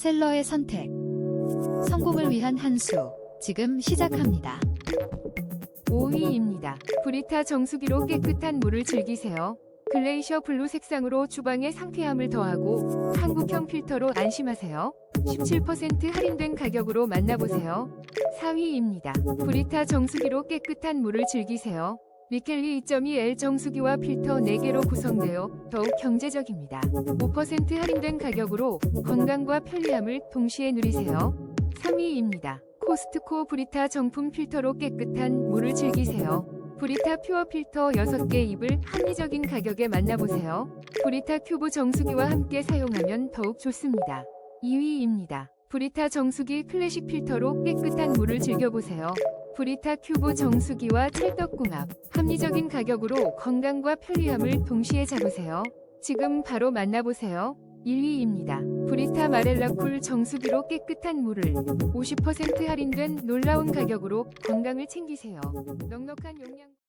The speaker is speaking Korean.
셀러의 선택. 성공을 위한 한 수. 지금 시작합니다. 5위입니다. 브리타 정수기로 깨끗한 물을 즐기세요. 글레이셔 블루 색상으로 주방에 상쾌함을 더하고 한국형 필터로 안심하세요. 17% 할인된 가격으로 만나보세요. 4위입니다. 브리타 정수기로 깨끗한 물을 즐기세요. 미켈리 2.2L 정수기와 필터 4개로 구성되어 더욱 경제적입니다. 5% 할인된 가격으로 건강과 편리함을 동시에 누리세요. 3위입니다. 코스트코 브리타 정품 필터로 깨끗한 물을 즐기세요. 브리타 퓨어 필터 6개 입을 합리적인 가격에 만나보세요. 브리타 큐브 정수기와 함께 사용하면 더욱 좋습니다. 2위입니다. 브리타 정수기 클래식 필터로 깨끗한 물을 즐겨보세요. 브리타 큐브 정수기와 찰떡궁합, 합리적인 가격으로 건강과 편리함을 동시에 잡으세요. 지금 바로 만나보세요. 1위입니다. 브리타 마렐라 쿨 정수기로 깨끗한 물을 50% 할인된 놀라운 가격으로 건강을 챙기세요. 넉넉한 용량